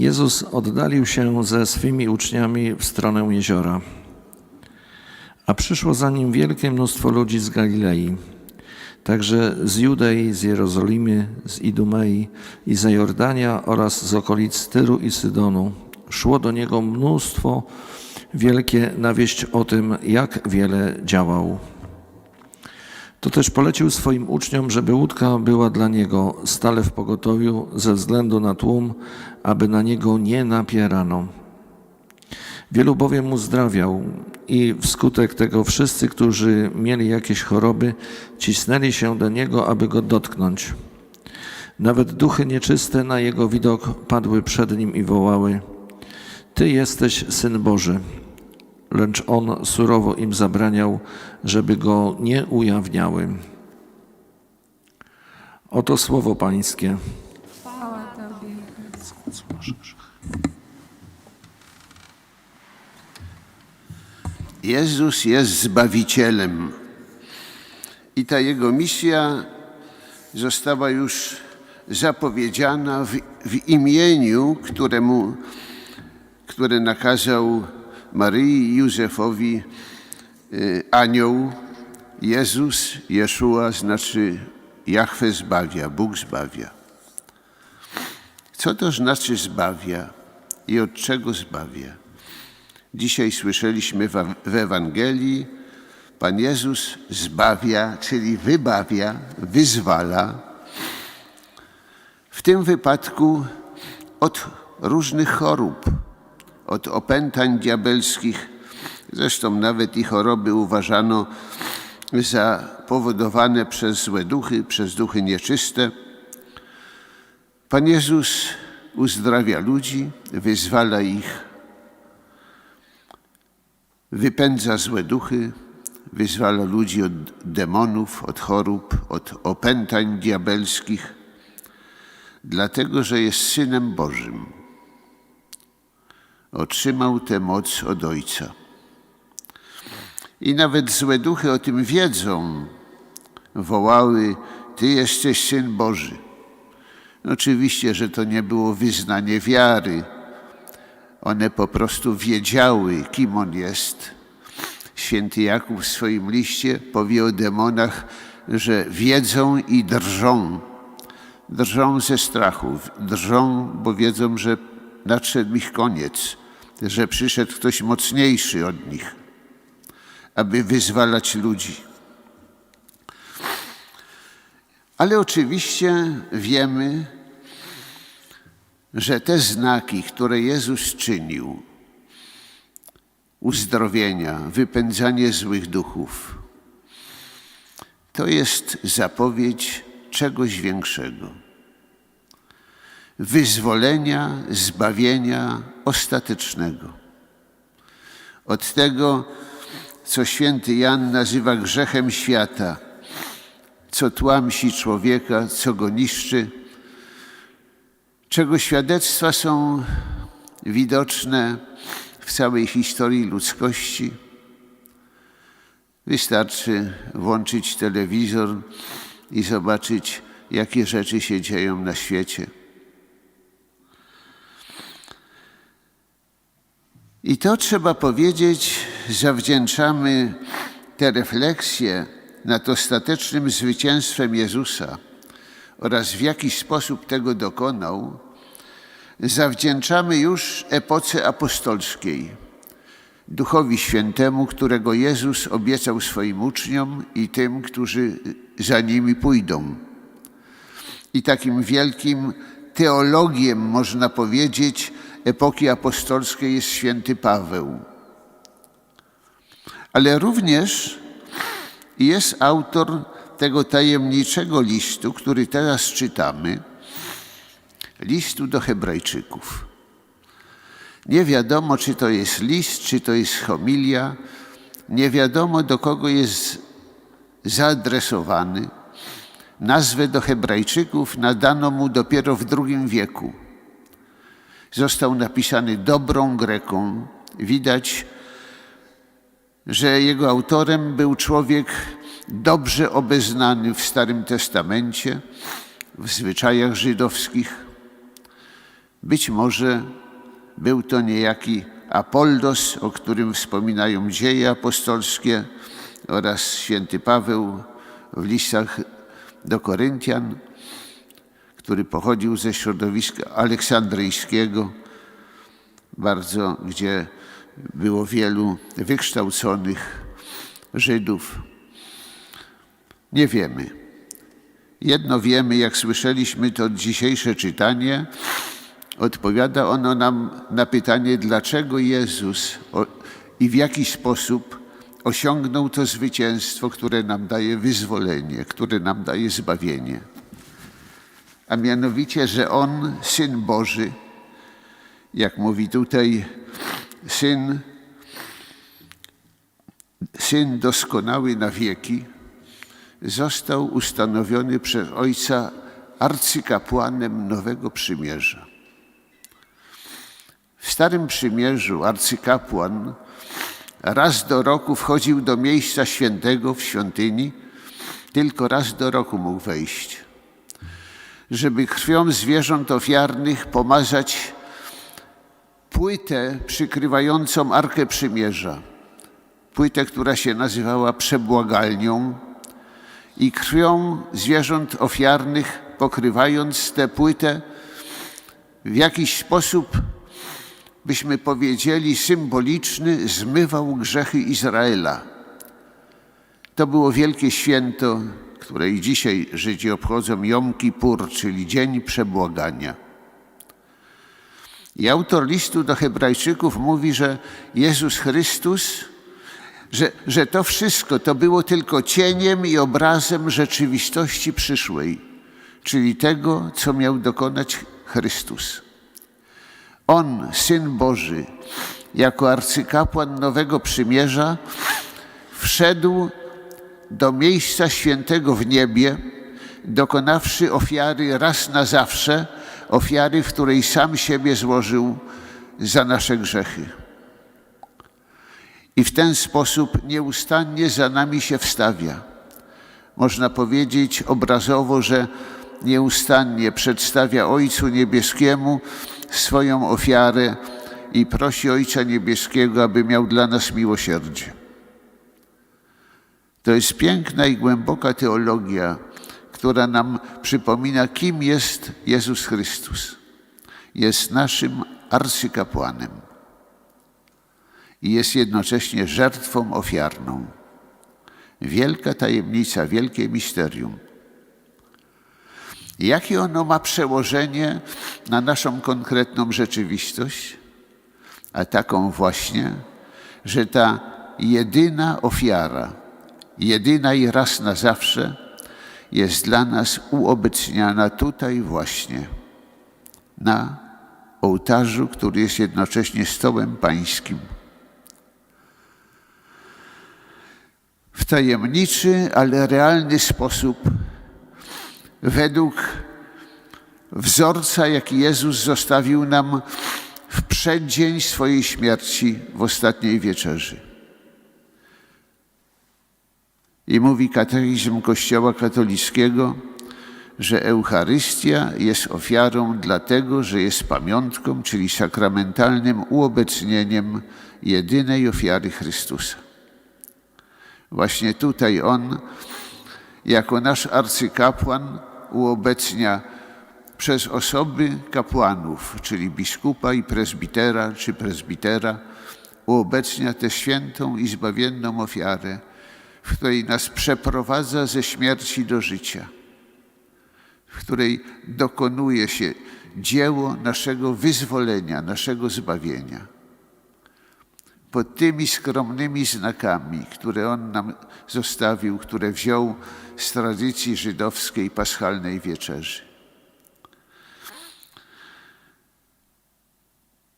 Jezus oddalił się ze swymi uczniami w stronę jeziora, a przyszło za nim wielkie mnóstwo ludzi z Galilei, także z Judei, z Jerozolimy, z Idumei i z Jordania oraz z okolic Tyru i Sydonu. Szło do niego mnóstwo wielkie na wieść o tym, jak wiele działał. To też polecił swoim uczniom, żeby łódka była dla niego stale w pogotowiu ze względu na tłum, aby na niego nie napierano. Wielu bowiem uzdrawiał i wskutek tego wszyscy, którzy mieli jakieś choroby, cisnęli się do niego, aby go dotknąć. Nawet duchy nieczyste na jego widok padły przed nim i wołały: Ty jesteś syn Boży. Lecz on surowo im zabraniał, żeby go nie ujawniały. Oto słowo Pańskie. Jezus jest Zbawicielem i ta Jego misja została już zapowiedziana w, w imieniu, któremu, które nakazał Maryi i Józefowi y, anioł. Jezus, Jeszua znaczy Jahwe zbawia, Bóg zbawia. Co to znaczy zbawia i od czego zbawia? Dzisiaj słyszeliśmy w w Ewangelii, Pan Jezus zbawia, czyli wybawia, wyzwala. W tym wypadku od różnych chorób, od opętań diabelskich. Zresztą nawet i choroby uważano za powodowane przez złe duchy, przez duchy nieczyste. Pan Jezus uzdrawia ludzi, wyzwala ich wypędza złe duchy, wyzwala ludzi od demonów, od chorób, od opętań diabelskich, dlatego że jest synem Bożym. Otrzymał tę moc od Ojca. I nawet złe duchy o tym wiedzą, wołały: Ty jesteś syn Boży. Oczywiście, że to nie było wyznanie wiary, one po prostu wiedziały, kim on jest. Święty Jakub w swoim liście powie o demonach, że wiedzą i drżą. Drżą ze strachu, drżą, bo wiedzą, że nadszedł ich koniec, że przyszedł ktoś mocniejszy od nich, aby wyzwalać ludzi. Ale oczywiście wiemy, że te znaki, które Jezus czynił, uzdrowienia, wypędzanie złych duchów, to jest zapowiedź czegoś większego. Wyzwolenia, zbawienia ostatecznego. Od tego, co święty Jan nazywa grzechem świata, co tłamsi człowieka, co go niszczy, czego świadectwa są widoczne w całej historii ludzkości. Wystarczy włączyć telewizor i zobaczyć, jakie rzeczy się dzieją na świecie. I to trzeba powiedzieć, zawdzięczamy te refleksje nad ostatecznym zwycięstwem Jezusa oraz w jaki sposób tego dokonał, zawdzięczamy już epoce apostolskiej, Duchowi Świętemu, którego Jezus obiecał swoim uczniom i tym, którzy za nimi pójdą. I takim wielkim teologiem, można powiedzieć, epoki apostolskiej jest święty Paweł. Ale również jest autor tego tajemniczego listu, który teraz czytamy, listu do Hebrajczyków. Nie wiadomo, czy to jest list, czy to jest homilia, nie wiadomo, do kogo jest zaadresowany. Nazwę do Hebrajczyków nadano mu dopiero w II wieku. Został napisany dobrą Greką. Widać, że jego autorem był człowiek dobrze obeznany w Starym Testamencie, w zwyczajach żydowskich. Być może był to niejaki Apollos, o którym wspominają dzieje apostolskie oraz święty Paweł w listach do Koryntian, który pochodził ze środowiska aleksandryjskiego, bardzo, gdzie było wielu wykształconych Żydów. Nie wiemy. Jedno wiemy, jak słyszeliśmy to dzisiejsze czytanie, odpowiada ono nam na pytanie, dlaczego Jezus i w jaki sposób osiągnął to zwycięstwo, które nam daje wyzwolenie, które nam daje zbawienie. A mianowicie, że On, Syn Boży, jak mówi tutaj Syn, Syn doskonały na wieki, został ustanowiony przez Ojca arcykapłanem Nowego Przymierza. W Starym Przymierzu arcykapłan raz do roku wchodził do miejsca świętego w świątyni, tylko raz do roku mógł wejść, żeby krwią zwierząt ofiarnych pomazać płytę przykrywającą Arkę Przymierza. Płytę, która się nazywała przebłagalnią i krwią zwierząt ofiarnych pokrywając tę płytę w jakiś sposób byśmy powiedzieli, symboliczny, zmywał grzechy Izraela. To było wielkie święto, które i dzisiaj Żydzi obchodzą Jom Kippur, czyli Dzień Przebłagania. I autor listu do Hebrajczyków mówi, że Jezus Chrystus, że, że to wszystko to było tylko cieniem i obrazem rzeczywistości przyszłej, czyli tego, co miał dokonać Chrystus. On, Syn Boży, jako arcykapłan Nowego Przymierza, wszedł do miejsca świętego w niebie, dokonawszy ofiary raz na zawsze, ofiary, w której sam siebie złożył za nasze grzechy. I w ten sposób nieustannie za nami się wstawia. Można powiedzieć obrazowo, że nieustannie przedstawia Ojcu Niebieskiemu swoją ofiarę i prosi Ojca Niebieskiego, aby miał dla nas miłosierdzie. To jest piękna i głęboka teologia, która nam przypomina, kim jest Jezus Chrystus. Jest naszym arcykapłanem i jest jednocześnie żertwą ofiarną. Wielka tajemnica, wielkie misterium. Jakie ono ma przełożenie na naszą konkretną rzeczywistość? A taką właśnie, że ta jedyna ofiara, jedyna i raz na zawsze jest dla nas uobecniana tutaj właśnie, na ołtarzu, który jest jednocześnie stołem pańskim. W tajemniczy, ale realny sposób według wzorca, jaki Jezus zostawił nam w przeddzień swojej śmierci w ostatniej wieczerzy. I mówi katechizm Kościoła katolickiego, że Eucharystia jest ofiarą dlatego, że jest pamiątką, czyli sakramentalnym uobecnieniem jedynej ofiary Chrystusa. Właśnie tutaj On, jako nasz arcykapłan, uobecnia przez osoby kapłanów, czyli biskupa i prezbitera, czy prezbitera, uobecnia tę świętą i zbawienną ofiarę, w której nas przeprowadza ze śmierci do życia, w której dokonuje się dzieło naszego wyzwolenia, naszego zbawienia. Pod tymi skromnymi znakami, które On nam zostawił, które wziął z tradycji żydowskiej paschalnej wieczerzy.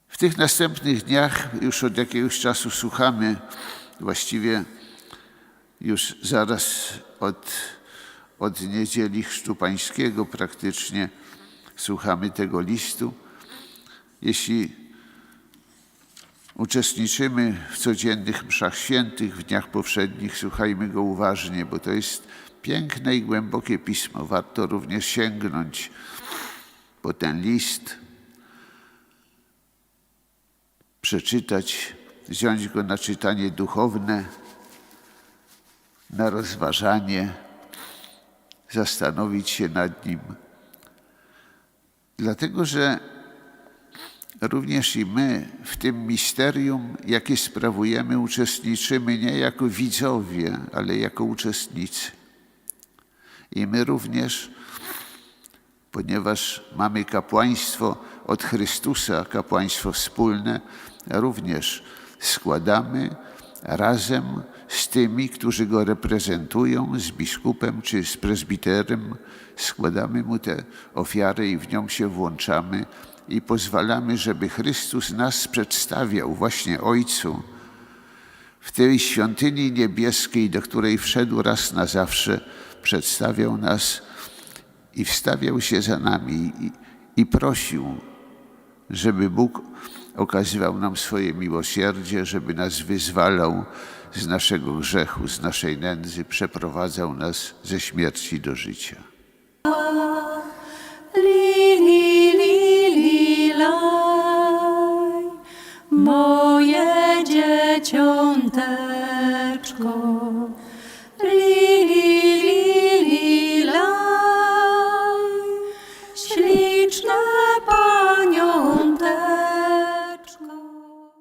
W tych następnych dniach już od jakiegoś czasu słuchamy, właściwie już zaraz od, od niedzieli Chrztu Pańskiego praktycznie słuchamy tego listu. Jeśli uczestniczymy w codziennych mszach świętych, w dniach powszednich, słuchajmy go uważnie, bo to jest piękne i głębokie pismo. Warto również sięgnąć po ten list, przeczytać, wziąć go na czytanie duchowne, na rozważanie, zastanowić się nad nim. Dlatego, że również i my w tym misterium, jakie sprawujemy, uczestniczymy nie jako widzowie, ale jako uczestnicy. I my również, ponieważ mamy kapłaństwo od Chrystusa, kapłaństwo wspólne, również składamy razem z tymi, którzy go reprezentują, z biskupem czy z prezbiterem, składamy mu tę ofiarę i w nią się włączamy i pozwalamy, żeby Chrystus nas przedstawiał właśnie Ojcu. W tej świątyni niebieskiej, do której wszedł raz na zawsze, przedstawiał nas i wstawiał się za nami i, i prosił, żeby Bóg okazywał nam swoje miłosierdzie, żeby nas wyzwalał z naszego grzechu, z naszej nędzy, przeprowadzał nas ze śmierci do życia. Lili, lili, laj, moje dzieciąteczko.